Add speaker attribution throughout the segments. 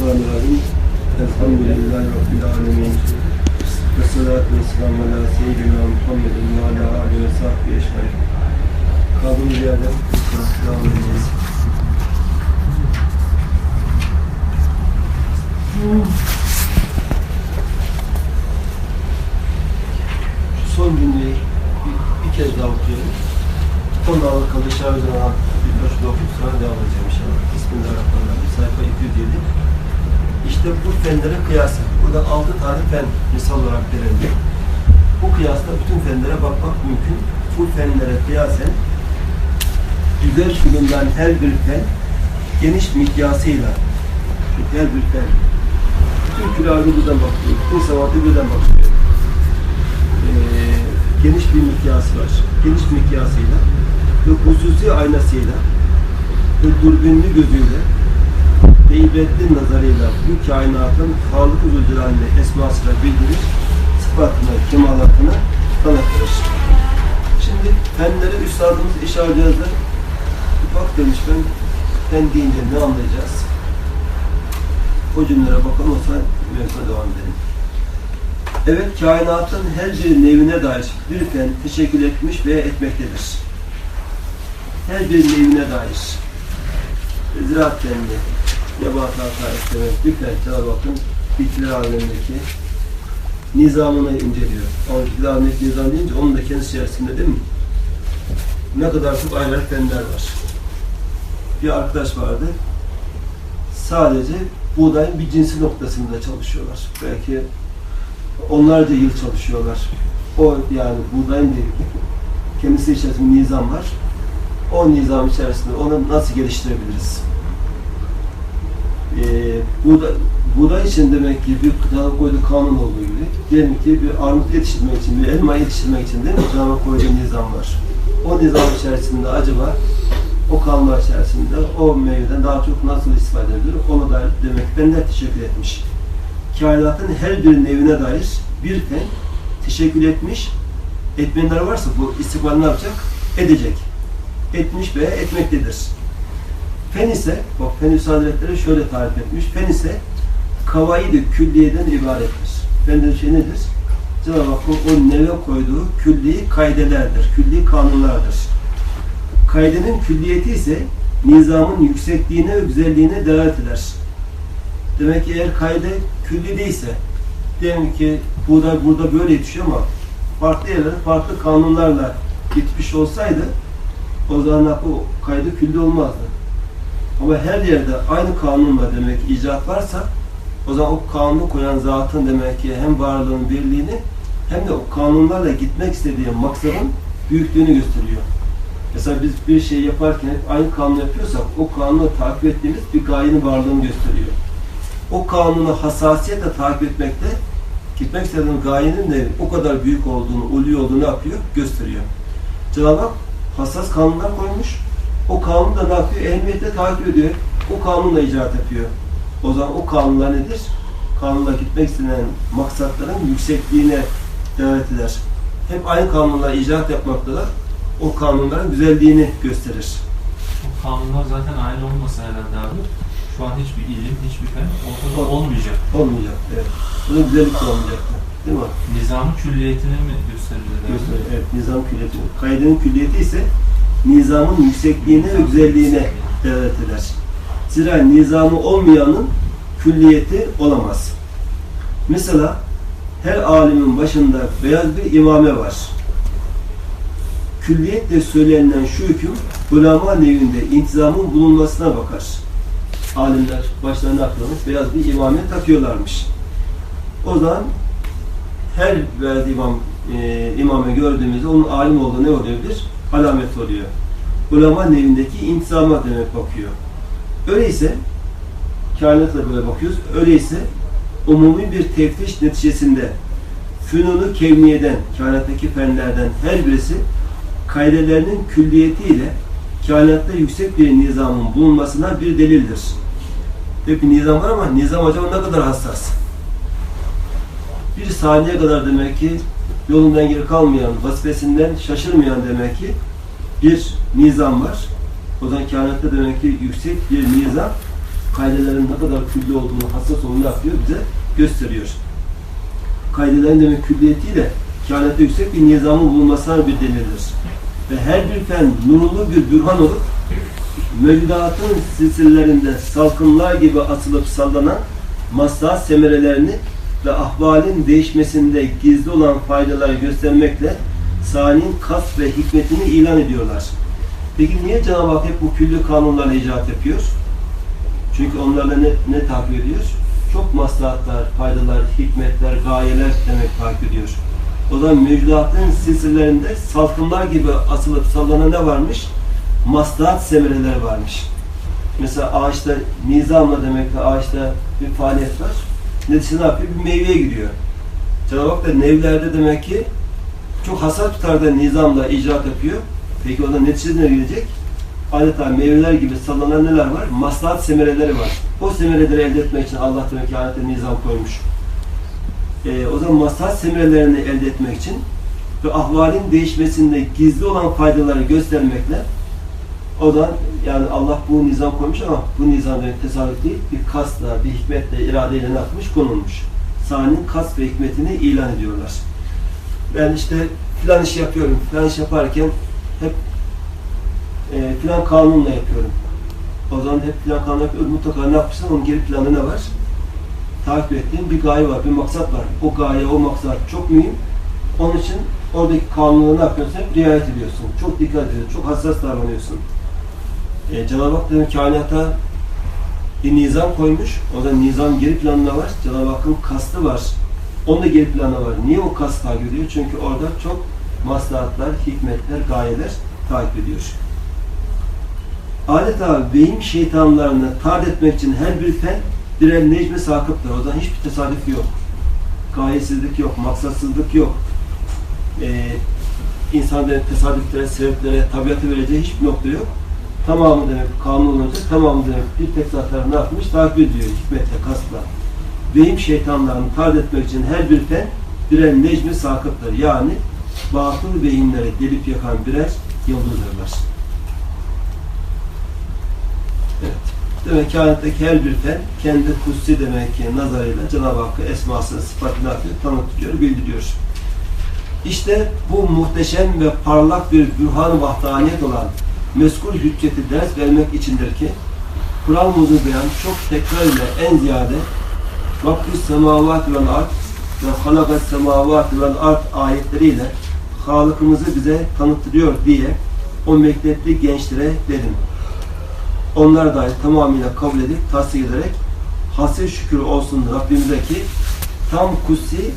Speaker 1: Bismillahirrahmanirrahim. Elhamdülillahi Rabbil alemin. Ve salatu ve selamu ala seyyidina Muhammedin ve ala aleyhi ve sahbihi eşmeğin. Kaldığımız yerden devam edeceğiz. Son cümleyi bir, bir kez daha okuyorum. Onunla alakalı şarjına bir başta okuyup sonra devam edeceğim inşallah. Bismillahirrahmanirrahim. Sayfa 207. İşte bu fenlere kıyası. Burada altı tane fen misal olarak verildi. Bu kıyasla bütün fenlere bakmak mümkün. Bu fenlere kıyasen güzel bulunan her bir fen geniş mikyasıyla her bir fen bütün külahı buradan bakıyor. Bütün savatı buradan bakıyor. Ee, geniş bir mikyası var. Geniş mikyasıyla ve hususi aynasıyla ve dürbünlü gözüyle ibretli nazarıyla bu kainatın Halık-ı Zülcelal'ini esmasıyla bildirir, sıfatını, kemalatını tanıtır. Şimdi fenlere üstadımız işaret yazdı. Bak demiş ben fen deyince ne anlayacağız? O cümlelere bakalım o zaman mevzuya devam edelim. Evet, kainatın her bir nevine dair bir fen teşekkül etmiş ve etmektedir. Her bir nevine dair. Ziraat fendi, nebatat tarihleri, bir fen Cenab-ı Hakk'ın bitkiler alemindeki nizamını inceliyor. Ama bitkiler alemindeki nizam deyince onun da kendisi içerisinde değil mi? Ne kadar çok ayrı ayrı fenler var. Bir arkadaş vardı. Sadece buğdayın bir cinsi noktasında çalışıyorlar. Belki onlarca yıl çalışıyorlar. O yani buğdayın bir kendisi içerisinde nizam var. O nizam içerisinde onu nasıl geliştirebiliriz? Ee, buğday, buğday için demek ki bir kıtada koyduğu kanun olduğu gibi diyelim ki bir armut yetiştirmek için, bir elma yetiştirmek için değil mi? Cenab-ı koyduğu nizam var. O nizam içerisinde acaba o kanunlar içerisinde o meyveden daha çok nasıl istifade edilir? Ona dair demek ki benden teşekkür etmiş kainatın her bir nevine dair bir fen teşekkül etmiş. Etmeyenler varsa bu istikbal ne yapacak? Edecek. Etmiş ve etmektedir. Fen ise, bak Fen Hazretleri şöyle tarif etmiş. Fen ise kavaidi külliyeden ibarettir. Fen dediği şey nedir? Cenab-ı Hakk'ın o neve koyduğu külli kaidelerdir, külli kanunlardır. Kaidenin külliyeti ise nizamın yüksekliğine ve güzelliğine delalet eder. Demek ki eğer kaide külli değilse, diyelim ki buğday burada böyle yetişiyor ama farklı yerlerde farklı kanunlarla yetişmiş olsaydı o zaman o kaydı külli olmazdı. Ama her yerde aynı kanunla demek icat varsa o zaman o kanunu koyan zatın demek ki hem varlığın birliğini hem de o kanunlarla gitmek istediği maksadın büyüklüğünü gösteriyor. Mesela biz bir şey yaparken hep aynı kanunu yapıyorsak o kanunu takip ettiğimiz bir gayenin varlığını gösteriyor o kanunu hassasiyetle takip etmekte gitmek istediğin gayenin de o kadar büyük olduğunu, ulu olduğunu yapıyor? Gösteriyor. Cenab-ı Hak hassas kanunlar koymuş. O kanunu da ne yapıyor? Ehemmiyetle takip ediyor. O kanunla icraat yapıyor. O zaman o kanunlar nedir? Kanunla gitmek istenen maksatların yüksekliğine davet eder. Hep aynı kanunla icraat yapmaktalar. O kanunların güzelliğini gösterir.
Speaker 2: Bu kanunlar zaten aynı olmasa herhalde abi. Şu an hiçbir ilim, hiçbir fen ortada
Speaker 1: Ol-
Speaker 2: olmayacak.
Speaker 1: Olmayacak. Evet. Bunun güzellik de olmayacak. Değil mi?
Speaker 2: Nizamın külliyetini mi gösterir? abi?
Speaker 1: Gösteriyor. Evet, nizam külliyeti. Kaidenin külliyeti ise nizamın yüksekliğine ve güzelliğine delalet eder. Zira nizamı olmayanın külliyeti olamaz. Mesela her alimin başında beyaz bir imame var. Külliyetle söylenilen şu hüküm ulema nevinde intizamın bulunmasına bakar. Alimler başlarına atlamış beyaz bir imame takıyorlarmış. O zaman her beyaz imam e, imamı gördüğümüzde onun alim olduğu ne bir alamet oluyor. Ulema nevindeki intizama demek bakıyor. Öyleyse kainatla böyle bakıyoruz. Öyleyse umumi bir teftiş neticesinde fünunu kevniyeden, kainattaki fenlerden her birisi kaidelerinin külliyetiyle kainatta yüksek bir nizamın bulunmasına bir delildir. Bir nizam var ama nizam acaba ne kadar hassas? Bir saniye kadar demek ki yolundan geri kalmayan, vazifesinden şaşırmayan demek ki bir nizam var. O zaman kainatta demek ki yüksek bir nizam kaidelerin ne kadar külli olduğunu, hassas olduğunu yapıyor, bize gösteriyor. Kaidelerin demek külliyetiyle kainata yüksek bir nizamın bulunmasına bir delildir. Ve her bir fen nurlu bir bürhan olup mevcudatın silsilelerinde salkımlar gibi asılıp sallanan maslahat semerelerini ve ahvalin değişmesinde gizli olan faydaları göstermekle sani'nin kas ve hikmetini ilan ediyorlar. Peki niye Cenab-ı Hak hep bu külli kanunlarla icraat yapıyor? Çünkü onlarla ne, ne takip ediyor? Çok maslahatlar, faydalar, hikmetler, gayeler demek takip ediyor. O zaman mevcudatın silsilelerinde salkımlar gibi asılıp sallanan ne varmış? Maslahat semereleri varmış. Mesela ağaçta nizamla demek ki ağaçta bir faaliyet var. Neticede ne yapıyor? Bir meyveye gidiyor. Cenab-ı Hak da nevlerde demek ki çok hasat tutarda nizamla icraat yapıyor. Peki ondan neticede ne gelecek? Adeta meyveler gibi sallanan neler var? Maslahat semereleri var. O semereleri elde etmek için Allah demek ki ayette nizam koymuş. Ee, o zaman maslahat semerelerini elde etmek için ve ahvalin değişmesinde gizli olan faydaları göstermekle o da yani Allah bu nizam koymuş ama bu nizam demek tesadüf değil. Bir kasla, bir hikmetle, iradeyle ne yapmış? Konulmuş. Sahinin kas ve hikmetini ilan ediyorlar. Ben işte filan iş yapıyorum. Filan iş yaparken hep e, filan kanunla yapıyorum. O zaman hep filan kanun yapıyorum. Mutlaka ne yapmışsın? Onun geri planı ne var? Takip ettiğin bir gaye var, bir maksat var. O gaye, o maksat çok mühim. Onun için oradaki kanunlara ne yapıyorsun? Hep riayet ediyorsun. Çok dikkat ediyorsun. Çok hassas davranıyorsun. E, Cenab-ı Hak demek kainata bir nizam koymuş. O da nizam geri planında var. Cenab-ı Hakk'ın kastı var. Onun da geri planı var. Niye o kast takip ediyor? Çünkü orada çok maslahatlar, hikmetler, gayeler takip ediyor. Adeta vehim şeytanlarını tard etmek için her bir fen birer necme sakıptır. O zaman hiçbir tesadüf yok. Gayesizlik yok, maksatsızlık yok. Ee, insanların tesadüflere, sebeplere, tabiatı vereceği hiçbir nokta yok. Tamamı demek kanun olunca tamamı demek bir tek zaten ne yapmış? Takip ediyor hikmetle, kasla. Vehim şeytanlarını tard etmek için her bir fen birer necmi sakıptır. Yani batıl vehimleri delip yakan birer yıldızlarlar. Evet. Demek ki kainattaki her bir fen kendi kutsi demek ki nazarıyla Cenab-ı Hakk'ı esmasını, sıfatını yapıyor, tanıtıyor, bildiriyor. İşte bu muhteşem ve parlak bir bürhan vahdaniyet olan meskul hücceti ders vermek içindir ki Kur'an muzu beyan çok tekrar ile en ziyade Rabbü semavat vel ard ve halakat semavat vel ard ayetleriyle Halık'ımızı bize tanıtıyor diye o mektepli gençlere dedim. Onlar dahi tamamıyla kabul edip tasdik ederek hasır şükür olsun Rabbimize ki tam kutsi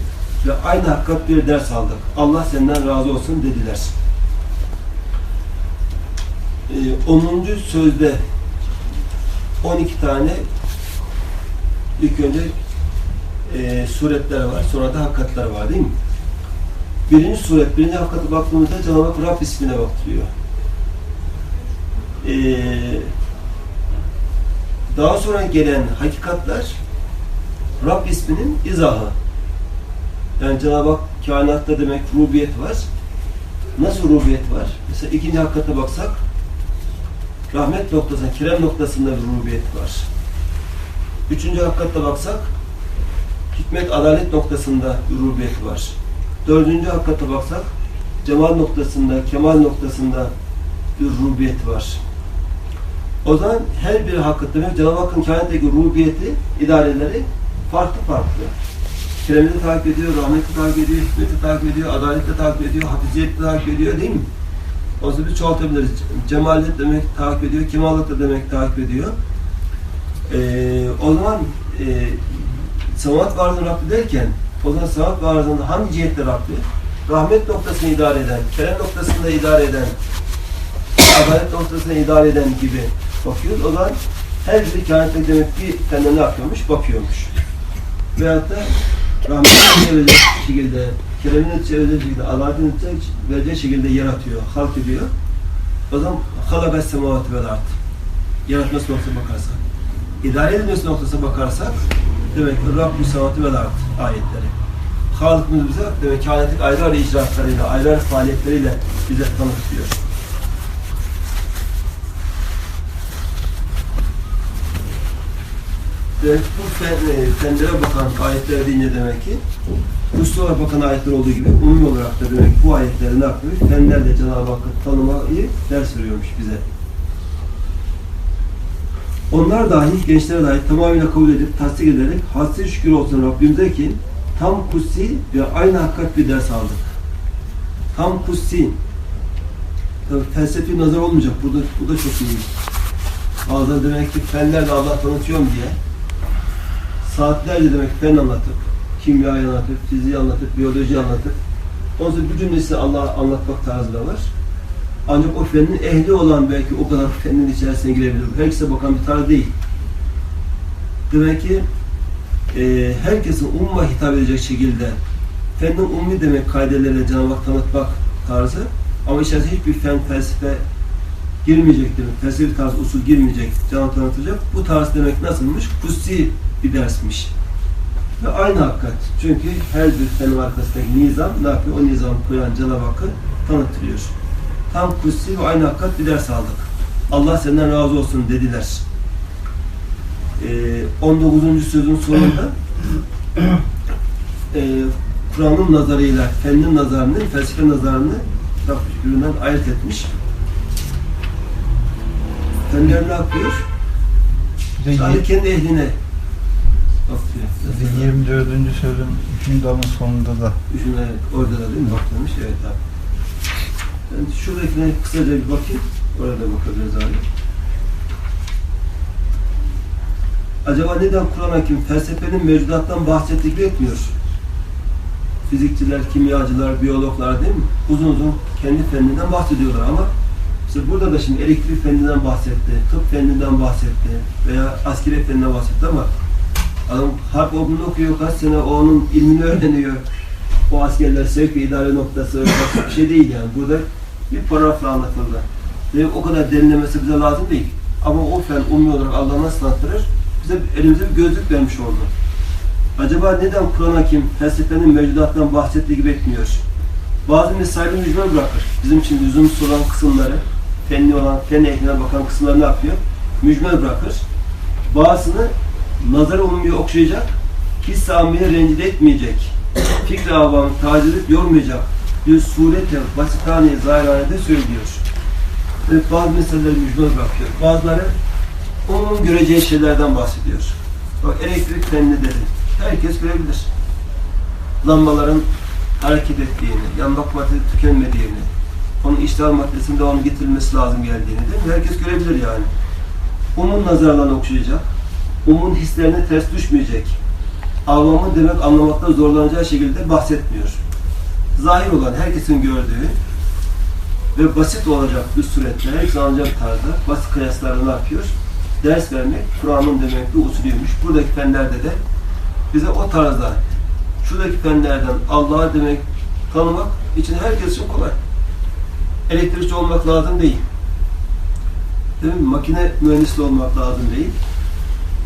Speaker 1: ve aynı hakikat bir ders aldık. Allah senden razı olsun dediler. Ee, 10. sözde 12 tane ilk önce e, suretler var, sonra da hakikatler var değil mi? Birinci suret, birinci hakikate baktığımızda Cenab-ı Hak Rab ismine baktırıyor. Ee, daha sonra gelen hakikatler Rab isminin izahı. Yani Cenab-ı Hak kainatta demek rubiyet var. Nasıl rubiyet var? Mesela ikinci hakikate baksak rahmet noktasında, kirem noktasında bir rubiyet var. Üçüncü hakikatte baksak hikmet, adalet noktasında bir rubiyet var. Dördüncü hakikate baksak cemal noktasında, kemal noktasında bir rubiyet var. O zaman her bir hakikat demek Cenab-ı Hakk'ın kainattaki rubiyeti, idareleri farklı farklı. Kerem'i takip ediyor, rahmeti takip ediyor, hikmeti takip ediyor, adaleti takip ediyor, hafiziyeti takip ediyor değil mi? Biz çoğaltabiliriz. Cemalet demek takip ediyor, kemalet de demek takip ediyor. Ee, o zaman e, samat varlığın Rabbi derken o zaman samat varlığında hangi cihette Rabbi? Rahmet noktasını idare eden, kerem noktasında idare eden, adalet noktasına idare eden gibi bakıyoruz. O zaman her bir kainatta demek ki kendine ne yapıyormuş? Bakıyormuş. Veyahut da rahmetini çevirecek şekilde, keremini çevirecek şekilde, adaletini verecek şekilde yaratıyor, halk ediyor. O zaman halabes semavatı vel art. Yaratması noktasına bakarsak. İdare edilmesi noktasına bakarsak demek ki Rabbü semavatı vel art ayetleri. Halıkımız bize demek kainatik ayrı ayrı icraatlarıyla, ayrı ayrı faaliyetleriyle bize tanıtıyor. Bu e, fenlere bakan ayetler deyince demek ki Üstüne bakan ayetler olduğu gibi umumi olarak da demek bu ayetleri ne yapıyor? Fenlerle Cenab-ı Hakk'ı tanımayı ders veriyormuş bize. Onlar dahi, gençlere dahi tamamıyla kabul edip, tasdik ederek hasri şükür olsun Rabbimize ki tam kutsi ve aynı hakikat bir ders aldık. Tam kutsi. Tabii felsefi nazar olmayacak. Bu da, bu da çok iyi. Bazen demek ki fenlerle Allah tanıtıyorum diye saatlerce demek fen anlatıp, kimyayı anlatıp, fiziği anlatıp, biyoloji anlatıp, ondan bir cümlesi Allah anlatmak tarzı da var. Ancak o fenin ehli olan belki o kadar fenin içerisine girebilir. Herkese bakan bir tarz değil. Demek ki e, herkesin umma hitap edecek şekilde fenin ummi demek kaidelerle Cenab-ı Hak tanıtmak tarzı ama içerisinde hiçbir fen, felsefe girmeyecek demek. Felsefi tarz, usul girmeyecek, Cenab-ı tanıtacak. Bu tarz demek nasılmış? Kutsi bir dersmiş. Ve aynı hakikat. Çünkü her bir fenin arkasındaki nizam ne yapıyor? O nizam koyan Cenab-ı Hakk'ı. Tam kutsi ve aynı hakikat bir ders aldık. Allah senden razı olsun dediler. Ee, 19. sözün sonunda e, Kur'an'ın nazarıyla fennin nazarını, felsefe nazarını birbirinden ayırt etmiş. Fenler ne yapıyor? Sadece kendi ehline
Speaker 3: 24. sözün 3. dalın sonunda da
Speaker 1: Düşüne orada da değil mi? Bakılmış. Evet abi. Ben şuradakine kısaca bir bakayım. Orada bakabiliriz abi. Acaba neden Kur'an Hakim felsefenin mevcudattan bahsettiği gibi etmiyor? Fizikçiler, kimyacılar, biyologlar değil mi? Uzun uzun kendi fenninden bahsediyorlar ama işte burada da şimdi elektrik fenninden bahsetti, tıp fenninden bahsetti veya askeri fenninden bahsetti ama adam harp okulunu okuyor, kaç sene onun ilmini öğreniyor. O askerler sevk ve idare noktası bir şey değil yani. Burada bir paragrafla anlatıldı. Ve o kadar derinlemesi bize lazım değil. Ama o fen ummi olarak Allah nasıl anlattırır? Bize elimize bir gözlük vermiş oldu. Acaba neden Kur'an Hakim felsefenin mevcudattan bahsettiği gibi etmiyor? Bazı mesaili mücmel bırakır. Bizim için lüzumsuz olan kısımları, fenli olan, fen ehline bakan kısımları ne yapıyor? Mücmel bırakır. Bazısını nazar ummiye okşayacak, hisse ammiye rencide etmeyecek, fikri avamı taciz yormayacak bir surete basitane zahiranede söylüyor. Ve bazı meseleleri mücmel bırakıyor. Bazıları onun göreceği şeylerden bahsediyor. Bak elektrik fenli dedi. Herkes görebilir. Lambaların hareket ettiğini, yanmak maddesi tükenmediğini, onun iştihar maddesinde onun getirilmesi lazım geldiğini değil mi? Herkes görebilir yani. Umun nazarlarını okşayacak. Umun hislerine ters düşmeyecek. Avamın demek anlamakta zorlanacağı şekilde bahsetmiyor. Zahir olan herkesin gördüğü ve basit olacak bir suretle, herkes anlayacak tarzda basit kıyaslarla ne yapıyor? Ders vermek, Kur'an'ın demek bir usulüymüş. Buradaki fenlerde de bize o tarzda şuradaki fenlerden Allah'a demek tanımak için herkes için kolay. Elektrikçi olmak lazım değil. Değil mi? Makine mühendisi olmak lazım değil.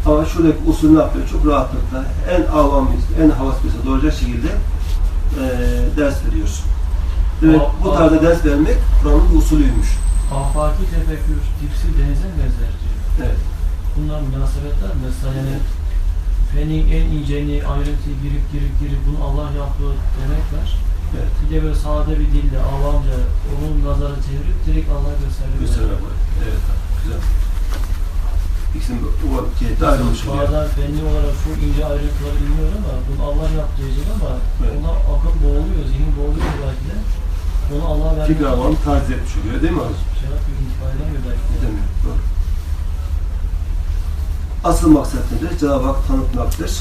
Speaker 1: Ama şuradaki usul ne yapıyor? Çok rahatlıkla en avam, en havas mesela doğacak şekilde eee ders veriyoruz. Demek
Speaker 2: Aa,
Speaker 1: bu tarzda ders vermek Kur'an'ın bir usulüymüş.
Speaker 2: Afaki tefekkür, dipsi denize benzer diyor.
Speaker 1: Evet.
Speaker 2: Bunlar münasebetler mesela yani fenin en inceni ayrıntıyı girip girip girip bunu Allah yaptı demek var.
Speaker 1: Evet.
Speaker 2: Bir de böyle sade bir dille avamca onun nazarı çevirip direkt Allah'a gösteriyor.
Speaker 1: Göstermek var. Evet. Güzel. İkisinin bu bu cihette ayrılmış oluyor.
Speaker 2: Bazen fenli olarak çok ince ayrıntıları bilmiyor ama bunu Allah yaptı diyecek ama
Speaker 1: Evet.
Speaker 2: ona akıl boğuluyor, zihin boğuluyor belki de. Onu Allah vermek
Speaker 1: Fikri alanı taciz etmiş oluyor değil mi abi?
Speaker 2: şey yapıyor, edemiyor belki de.
Speaker 1: Demiyor. Doğru. Asıl maksat nedir? Cenab-ı Hak tanıtmaktır.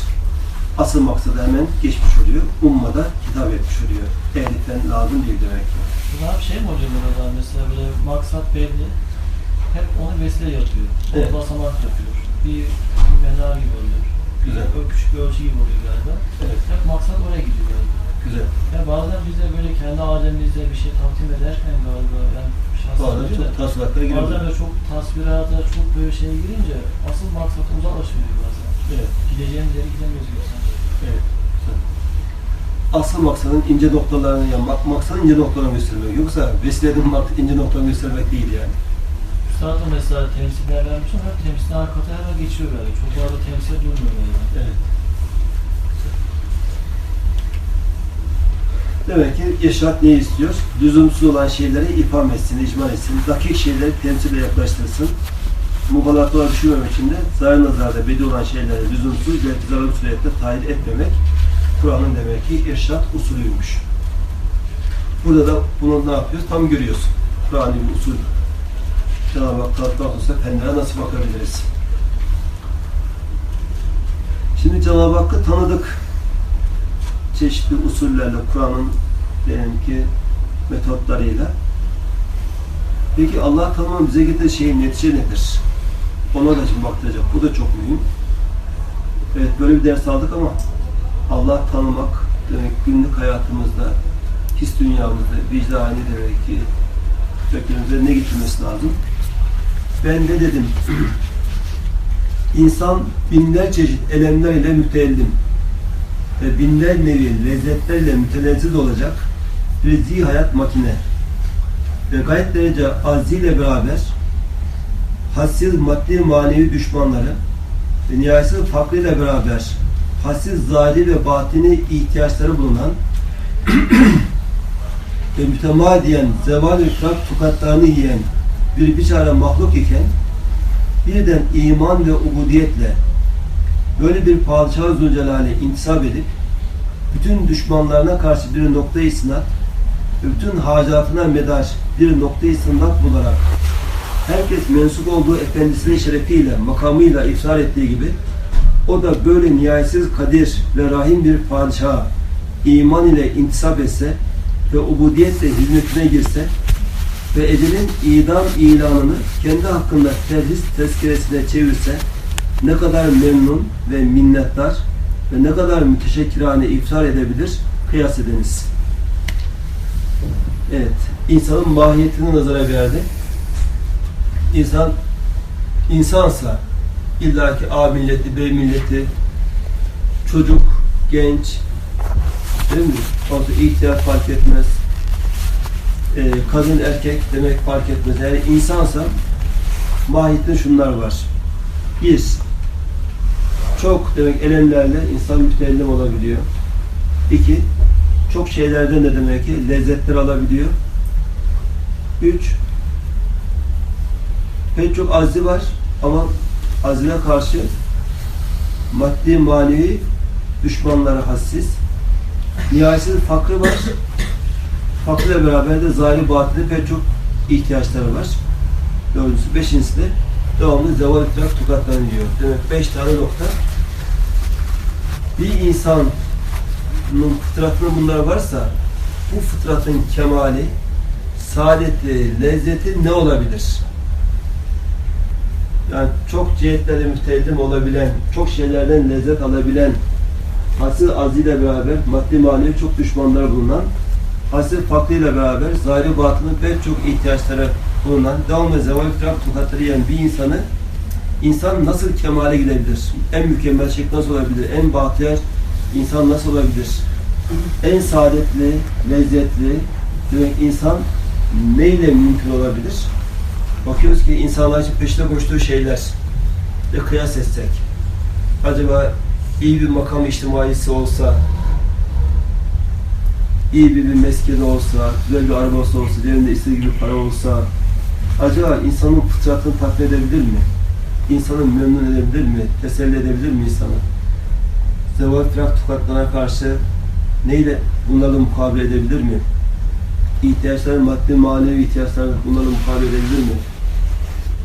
Speaker 1: Asıl maksadı hemen geçmiş oluyor. Ummada hitap etmiş oluyor. Ehli fen lazım değil demek ki.
Speaker 2: Bunlar hep şey mi hocam mesela böyle maksat belli. Hep onu vesile yapıyor.
Speaker 1: Evet.
Speaker 2: basamak yapıyor. Bir menar gibi oluyor.
Speaker 1: Güzel.
Speaker 2: Bir küçük bir ölçü gibi oluyor galiba.
Speaker 1: Evet.
Speaker 2: Hep maksat oraya gidiyor galiba.
Speaker 1: Güzel.
Speaker 2: Ya bazen biz de böyle kendi alemimizde bir şey takdim ederken galiba yani
Speaker 1: Bazen çok tasvirata
Speaker 2: bazen
Speaker 1: girebilir.
Speaker 2: de çok tasvirata, çok böyle şeye girince asıl maksat uzaklaşıyor bazen.
Speaker 1: Evet.
Speaker 2: Gideceğimiz yere gidemiyoruz gibi sanki.
Speaker 1: Evet. Güzel. Asıl maksadın ince noktalarını yapmak, maksadın ince noktalarını göstermek. Yoksa vesilenin ince noktalarını göstermek değil yani.
Speaker 2: Üstad da mesela temsiller vermiş ama temsilden arkada hemen geçiyor böyle. Çok fazla temsil durmuyor böyle.
Speaker 1: Evet. Demek ki irşat ne istiyor? Lüzumsuz olan şeyleri ifham etsin, icma etsin. Dakik şeyleri temsile yaklaştırsın. Mugalatlığa düşürmemek için de zarar nazarda bedi olan şeyleri lüzumsuz ve zararlı surette tayin etmemek Kur'an'ın demek ki irşat usulüymüş. Burada da bunu ne yapıyoruz? Tam görüyorsun. Kur'an'ın bir usul. Cenab-ı Hak tanıtmak olsa penlere nasıl bakabiliriz? Şimdi Cenab-ı Hakk'ı tanıdık. Çeşitli usullerle, Kur'an'ın diyelim ki metotlarıyla. Peki Allah tanımın bize getirdiği şeyin netice nedir? Ona da şimdi bakılacak. Bu da çok mühim. Evet böyle bir ders aldık ama Allah tanımak demek günlük hayatımızda, his dünyamızda, vicdani demek ki köklerimize ne getirmesi lazım? Ben ne dedim? İnsan binler çeşit elemler ile müteellim ve binler nevi lezzetlerle mütenezziz olacak zih hayat makine ve gayet derece azziyle beraber hassiz maddi manevi düşmanları ve nihayetsiz fakrıyla beraber hassiz zahiri ve batini ihtiyaçları bulunan ve mütemadiyen zeval-i ifrak tukatlarını yiyen bir biçare mahluk iken birden iman ve ubudiyetle böyle bir padişah Zülcelal'e intisap edip bütün düşmanlarına karşı bir noktayı isnat ve bütün hacatına medar bir noktayı isnat bularak herkes mensup olduğu efendisinin şerefiyle, makamıyla iftar ettiği gibi o da böyle nihayetsiz kadir ve rahim bir padişaha iman ile intisap etse ve ubudiyetle hizmetine girse ve ecelin idam ilanını kendi hakkında terhis tezkeresine çevirse ne kadar memnun ve minnettar ve ne kadar müteşekkirane iftar edebilir kıyas ediniz. Evet, insanın mahiyetini nazara verdi. İnsan insansa illaki A milleti, B milleti, çocuk, genç, değil mi? Orada ihtiyar fark etmez. Ee, kadın, erkek demek fark etmez. Yani insansa mahiyetinde şunlar var. Bir, çok demek elemlerle insan mütellim olabiliyor. İki, çok şeylerden de demek ki lezzetler alabiliyor. Üç, pek çok azli var ama azline karşı maddi manevi düşmanlara hassiz. Nihayetsiz fakrı var. Fakrıyla beraber de zahiri batını pek çok ihtiyaçları var. Dördüncüsü, beşincisi de devamlı zeval ittirak tokatlanıyor. Demek beş tane nokta. Bir insanın fıtratında bunlar varsa bu fıtratın kemali, saadeti, lezzeti ne olabilir? Yani çok cihetlere müteellim olabilen, çok şeylerden lezzet alabilen, hasil azıyla beraber maddi manevi çok düşmanları bulunan, hasil fakrıyla beraber zahiri batının pek çok ihtiyaçları bulunan, devam ve zeval iftirak tokatları yiyen bir insanı insan nasıl kemale gidebilir? En mükemmel şekli nasıl olabilir? En bahtiyar insan nasıl olabilir? En saadetli, lezzetli demek insan neyle mümkün olabilir? Bakıyoruz ki insanlar için peşine koştuğu şeyler ve kıyas etsek acaba iyi bir makam içtimaisi olsa iyi bir, bir meskeni olsa, güzel bir arabası olsa, diğerinde istediği gibi para olsa acaba insanın fıtratını tatmin edebilir mi? İnsanı memnun edebilir mi? Teselli edebilir mi insanı? Firak tukatlarına karşı neyle bunlarla mukabele edebilir mi? İhtiyaçları, maddi manevi ihtiyaçları bunlarla mukabele edebilir mi?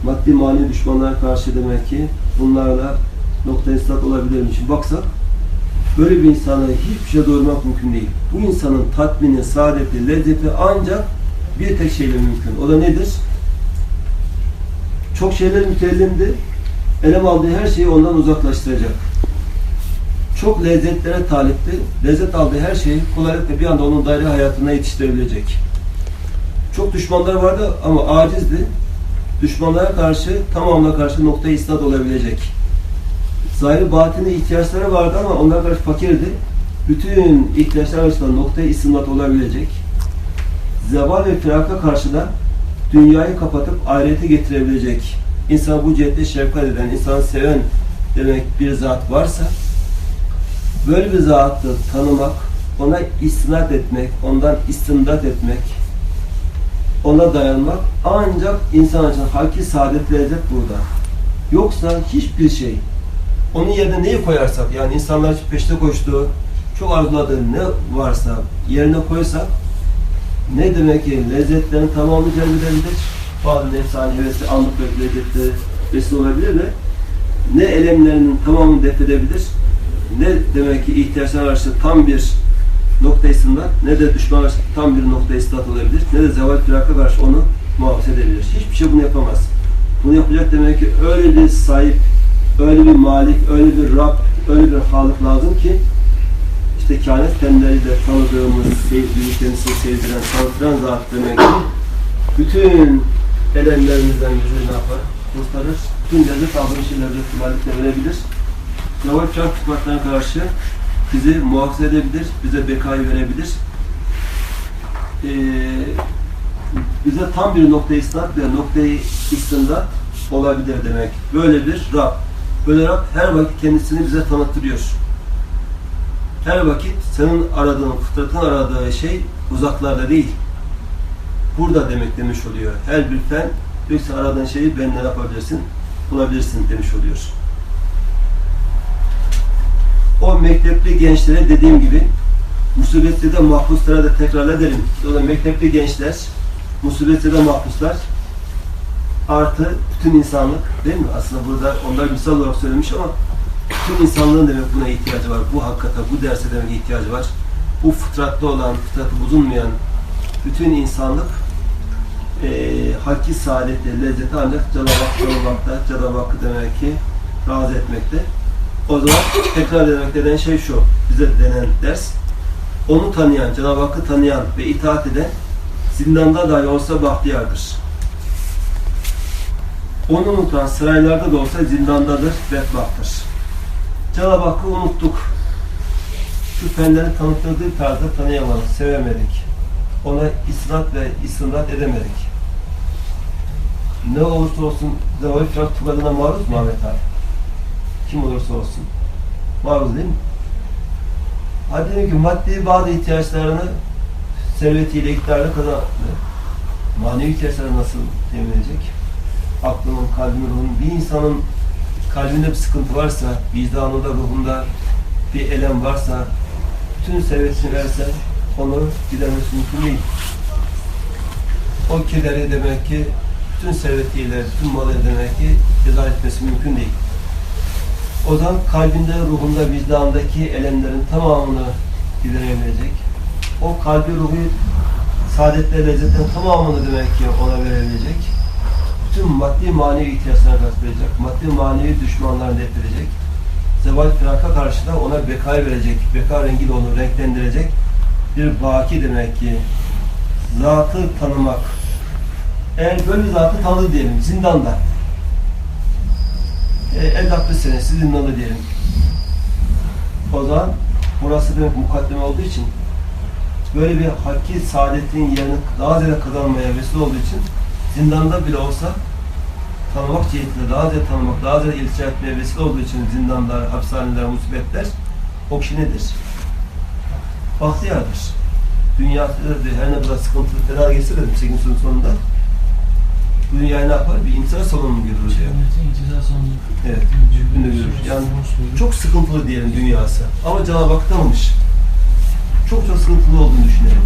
Speaker 1: Maddi manevi düşmanlara karşı demek ki bunlarla nokta ıslat olabilir mi? Şimdi baksak böyle bir insanı hiçbir şey doyurmak mümkün değil. Bu insanın tatmini, saadeti, lezzeti ancak bir tek şeyle mümkün. O da nedir? Çok şeyler mütellimdi. Elem aldığı her şeyi ondan uzaklaştıracak. Çok lezzetlere talipti. Lezzet aldığı her şeyi kolaylıkla bir anda onun daire hayatına yetiştirebilecek. Çok düşmanlar vardı ama acizdi. Düşmanlara karşı, tamamına karşı noktayı isnat olabilecek. Zahiri batini ihtiyaçları vardı ama onlara karşı fakirdi. Bütün ihtiyaçlar arasında noktayı isnat olabilecek. Zeval ve firaka karşı da dünyayı kapatıp ahirete getirebilecek, insan bu cihette şefkat eden, insanı seven demek bir zat varsa, böyle bir zatı tanımak, ona istinat etmek, ondan istimdat etmek, ona dayanmak ancak insan için hakiki saadet lezzet burada. Yoksa hiçbir şey. Onun yerine neyi koyarsak, yani insanlar peşte koştuğu, çok arzuladığı ne varsa yerine koysak, ne demek ki lezzetlerin tamamını celbedebilir. Bazı nefsani hevesli anlık ve lezzetleri vesile olabilir ve ne elemlerinin tamamını def edebilir, ne demek ki ihtiyaçlara karşı tam bir nokta istindat, ne de düşmana karşı tam bir nokta istindat olabilir, ne de zeval firaka karşı onu muhafaza edebilir. Hiçbir şey bunu yapamaz. Bunu yapacak demek ki öyle bir sahip, öyle bir malik, öyle bir Rab, öyle bir Halık lazım ki işte kehanet kendileriyle tanıdığımız, sevdiğimiz, kendisini sevdiren, tanıtıran zat demek ki bütün elemlerimizden bizi ne yapar? Kurtarır. Bütün lezzet aldığımız şeyleri ihtimalikle verebilir. Yavaş çarp sıfatlarına karşı bizi muhafaza edebilir, bize bekayı verebilir. Ee, bize tam bir noktayı istinat ve noktayı istindat olabilir demek. Böyle bir Rab. Böyle Rab her vakit kendisini bize tanıtırıyor. Her vakit senin aradığın, fıtratın aradığı şey uzaklarda değil. Burada demek demiş oluyor. Her bir fen yoksa aradığın şeyi benden yapabilirsin, bulabilirsin demiş oluyor. O mektepli gençlere dediğim gibi musibette de mahpuslara da tekrar edelim. O da mektepli gençler, musibette de mahpuslar artı bütün insanlık değil mi? Aslında burada onlar misal olarak söylemiş ama bütün insanlığın demek buna ihtiyacı var. Bu hakikate, bu derse demek ihtiyacı var. Bu fıtratlı olan, fıtratı bozulmayan bütün insanlık eee hakki saadeti, lezzeti ancak Cenab-ı Hak tanımakta, Cenab-ı Hakk'ı demek ki razı etmekte. O zaman tekrar demek denen şey şu, bize denen ders, onu tanıyan, Cenab-ı Hakk'ı tanıyan ve itaat eden zindanda dahi olsa bahtiyardır. Onu unutan saraylarda da olsa zindandadır, bedbahttır. Cenab-ı Hakk'ı unuttuk. Şu fenleri tanıttığı tarzda tanıyamadık, sevemedik. Ona isnat ve istinat edemedik. Ne olursa olsun zeval firak tukadına maruz mu Ahmet abi? Kim olursa olsun. Maruz değil mi? Hadi diyelim ki maddi bazı ihtiyaçlarını servetiyle, iktidarla kadar manevi ihtiyaçları nasıl temin edecek? Aklının, kalbinin, ruhunun, bir insanın kalbinde bir sıkıntı varsa, vicdanında, ruhunda bir elem varsa, bütün servetini verse onu gidermesi mümkün değil. O kederi demek ki bütün servetiyle, bütün malı demek ki ceza etmesi mümkün değil. O zaman kalbinde, ruhunda, vicdanındaki elemlerin tamamını giderebilecek. O kalbi, ruhu, saadetle, lezzetin tamamını demek ki ona verebilecek. Bütün maddi manevi ihtiyaçlarını karşılayacak. Maddi manevi düşmanlarını def edecek. Zeval firaka karşı da ona bekayı verecek. Beka rengiyle onu renklendirecek. Bir baki demek ki. Zatı tanımak. Eğer böyle zatı tanıdı diyelim zindanda. E, 56 senesi zindanda diyelim. O zaman burası demek mukaddeme olduğu için böyle bir hakki saadetin yerini daha ziyade kazanmaya vesile olduğu için zindanda bile olsa tanımak cihetinde daha ziyade tanımak, daha ziyade iltica etmeye vesile olduğu için zindanlar, hapishaneler, musibetler o kişi nedir? Bahtiyardır. Dünyada her ne kadar sıkıntılı tedavi geçse dedim 8. sınıf sonunda. Bu dünyayı ne yapar? Bir imtihan salonu mu görür diyor. Evet, hükmünde görür. Yani çok sıkıntılı diyelim dünyası. Ama Cenab-ı Hak tanımış. Çok çok sıkıntılı olduğunu düşünelim.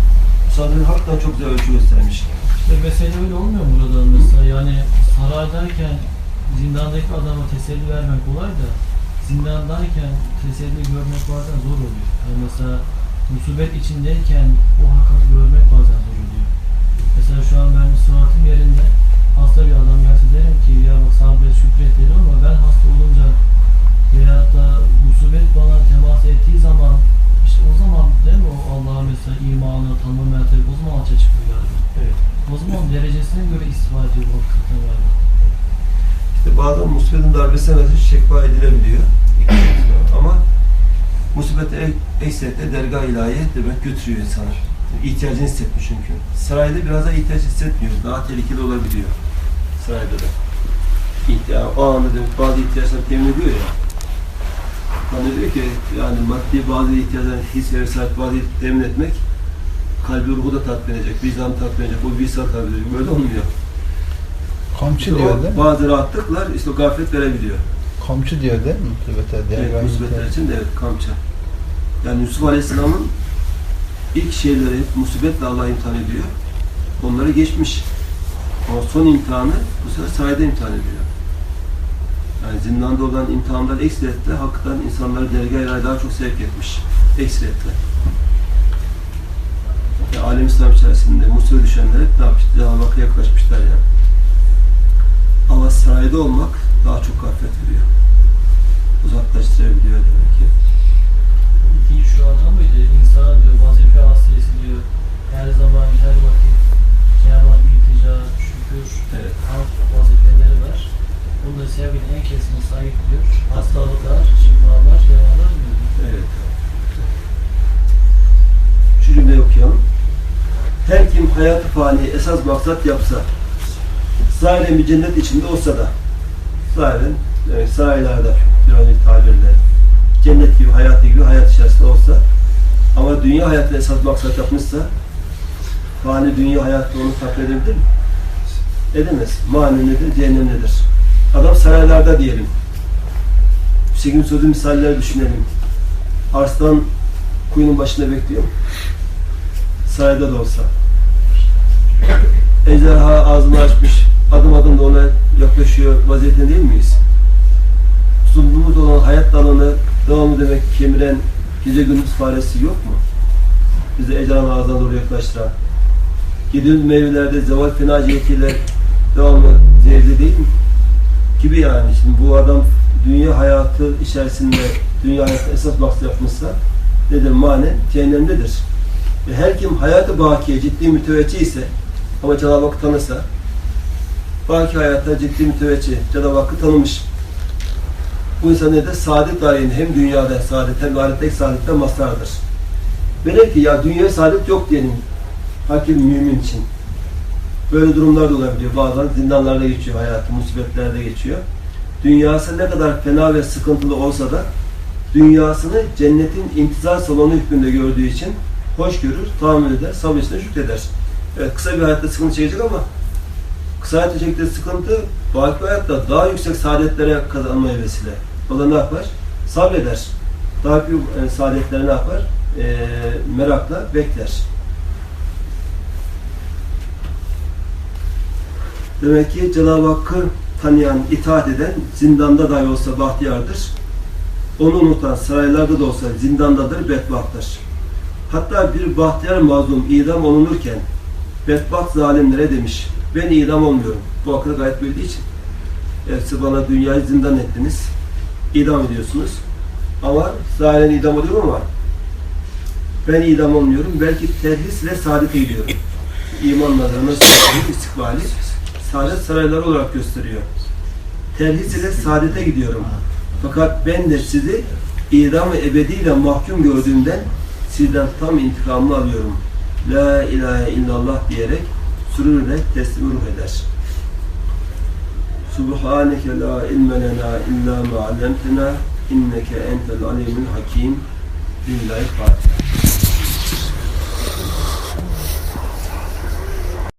Speaker 1: Sadece hakikaten çok güzel ölçü göstermiş.
Speaker 2: İşte mesele öyle olmuyor mu burada mesela yani saraydayken zindandaki adama teselli vermek kolay da zindandayken teselli görmek bazen zor oluyor. Yani mesela musibet içindeyken o hakikati görmek bazen zor oluyor. Mesela şu an ben sıhhatim yerinde hasta bir adam gelse derim ki ya bak sabret şükret derim ama ben hasta olunca veyahut da musibet bana temas ettiği zaman işte o zaman değil mi o Allah'a mesela imanı, mertebe o zaman açığa çıkıyor galiba.
Speaker 1: Evet.
Speaker 2: O zaman derecesine göre istifa ediyor bu hakikaten galiba.
Speaker 1: İşte musibetin darbesine mesela şekva edilebiliyor. Ama musibete eksiyette dergah ilahiye demek götürüyor insanı. İhtiyacını hissetmiş çünkü. Sarayda biraz da ihtiyaç hissetmiyor. Daha tehlikeli olabiliyor. Sarayda da. İhtiyaç, o anda demek bazı ihtiyaçları temin ediyor ya. Hani diyor ki yani maddi bazı ihtiyaçları his ve sahip bazı temin etmek kalbi ruhu da tatmin edecek, vicdanı tatmin edecek, o visal tatmin edecek. Böyle olmuyor.
Speaker 3: Kamçı
Speaker 1: İşte
Speaker 3: diyor değil mi?
Speaker 1: bazı rahatlıklar işte gaflet verebiliyor.
Speaker 3: Kamçı diyor değil mi? Musibete diye.
Speaker 1: Evet, musibetler için de evet kamça. Yani Yusuf Aleyhisselam'ın ilk şeyleri musibetle Allah imtihan ediyor. Onları geçmiş. Ama son imtihanı bu sefer sayede imtihan ediyor. Yani zindanda olan imtihanlar ekseriyetle hakikaten insanları dergâh daha çok sevk etmiş. Ekseriyetle. Ya, alem İslam içerisinde musibet düşenler hep ne yapmış? Cenab-ı yaklaşmışlar ya. Ama sarayda olmak daha çok gaflet veriyor uzaklaştırabiliyor demek ki.
Speaker 2: İkinci şu adam mıydı? İnsan diyor vazife hasresi diyor. Her zaman her vakit Hak iltica, şükür,
Speaker 1: Evet.
Speaker 2: hamd vazifeleri var. Bunda sevginin en kesin sahip diyor. Hastalıklar, şifalar, devalar mı?
Speaker 1: Evet. Şu cümleyi okuyalım. Her kim hayatı fani esas maksat yapsa, zahiren bir cennet içinde olsa da, zahiren evet, saraylarda bir önceki tabirle, cennet gibi, hayatı gibi hayat içerisinde olsa, ama dünya hayatı esas maksat yapmışsa, fani dünya hayatta onu takdir edebilir mi? Edemez. Mani nedir? Cehennem nedir? Adam saraylarda diyelim. Hüseyin sözü misalleri düşünelim. Arslan kuyunun başında bekliyor. Sarayda da olsa. Ejderha ağzını açmış. Adım adım da ona yaklaşıyor vaziyetinde değil miyiz? Sunduğumuz olan hayat dalını devamlı demek kemiren gece gündüz faresi yok mu? Bizi ejderhanın ağzına doğru yaklaştıran. Yediğimiz meyvelerde zeval fena cihetiyle devamlı zehirli değil mi? Gibi yani. Şimdi bu adam dünya hayatı içerisinde dünya hayatı esas maksat yapmışsa nedir mane? Cehennemdedir. Ve her kim hayatı bakiye ciddi müteveccih ise ama Cenab-ı Hakk'ı tanırsa baki hayatta ciddi müteveccih, Cenab-ı Hakk'ı tanımış. Bu insan nedir? Saadet dairinde hem dünyada saadet hem de ahiretteki saadetten mazhardır. Velev ki ya dünya saadet yok diyelim. Hakim mümin için. Böyle durumlar da olabiliyor. Bazen zindanlarda geçiyor hayatı, musibetlerde geçiyor. Dünyası ne kadar fena ve sıkıntılı olsa da dünyasını cennetin intizar salonu hükmünde gördüğü için hoş görür, tahammül eder, sabırsızla şükreder. Evet kısa bir hayatta sıkıntı çekecek ama kısa çektiği sıkıntı bir hayatta daha yüksek saadetlere kazanmaya vesile. O da ne yapar? Sabreder. Daha büyük e, saadetleri ne yapar? E, merakla bekler. Demek ki Cenab-ı Hakk'ı tanıyan, itaat eden zindanda dahi olsa bahtiyardır. Onu unutan saraylarda da olsa zindandadır, bedbahttır. Hatta bir bahtiyar mazlum idam olunurken bedbaht zalimlere demiş, ben idam olmuyorum. Bu hakkında gayet bildiği için. Evet, bana dünyayı zindan ettiniz. idam ediyorsunuz. Ama zahiren idam oluyorum ama ben idam olmuyorum. Belki terhisle saadete gidiyorum. İman nazarına istikbali saadet sarayları olarak gösteriyor. Terhis ile saadete gidiyorum. Fakat ben de sizi idam-ı ebediyle mahkum gördüğümden sizden tam intikamını alıyorum. La ilahe illallah diyerek sürürle teslim eder. Subhaneke la ilme lena illa ma alemtena inneke entel alimul hakim. Lillahi Fatiha.